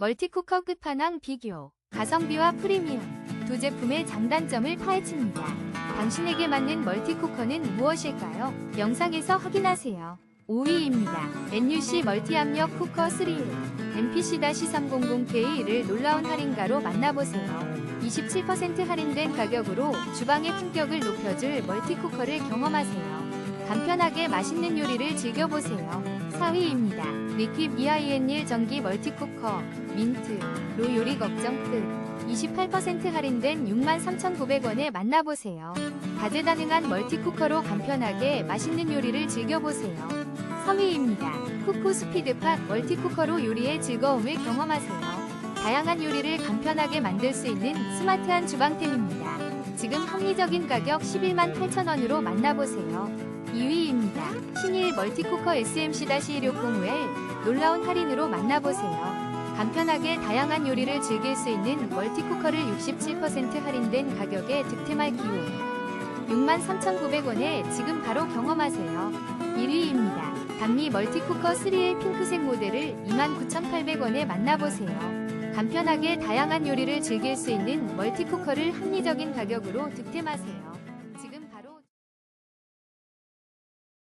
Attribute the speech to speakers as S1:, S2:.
S1: 멀티쿠커 끝판왕 비교, 가성비와 프리미엄 두 제품의 장단점을 파헤칩니다. 당신에게 맞는 멀티쿠커는 무엇일까요? 영상에서 확인하세요. 5위입니다. NUC 멀티압력 쿠커 3일 MPC-300K를 놀라운 할인가로 만나보세요. 27% 할인된 가격으로 주방의 품격을 높여줄 멀티쿠커를 경험하세요. 간편하게 맛있는 요리를 즐겨보세요. 4위입니다. 리퀴 BIN1 전기 멀티쿠커 민트 로 요리 걱정 끝 28% 할인된 63,900원에 만나보세요. 다재다능한 멀티쿠커로 간편하게 맛있는 요리를 즐겨보세요. 3위입니다. 쿠쿠 스피드팟 멀티쿠커로 요리의 즐거움을 경험하세요. 다양한 요리를 간편하게 만들 수 있는 스마트한 주방템입니다. 지금 합리적인 가격 11만 8천원으로 만나보세요. 2위입니다. 신일 멀티쿠커 SMC-160웰 놀라운 할인으로 만나보세요. 간편하게 다양한 요리를 즐길 수 있는 멀티쿠커를 67% 할인된 가격에 득템할 기회. 63,900원에 지금 바로 경험하세요. 1위입니다. 단미 멀티쿠커 3의 핑크색 모델을 29,800원에 만나보세요. 간편하게 다양한 요리를 즐길 수 있는 멀티쿠커를 합리적인 가격으로 득템하세요.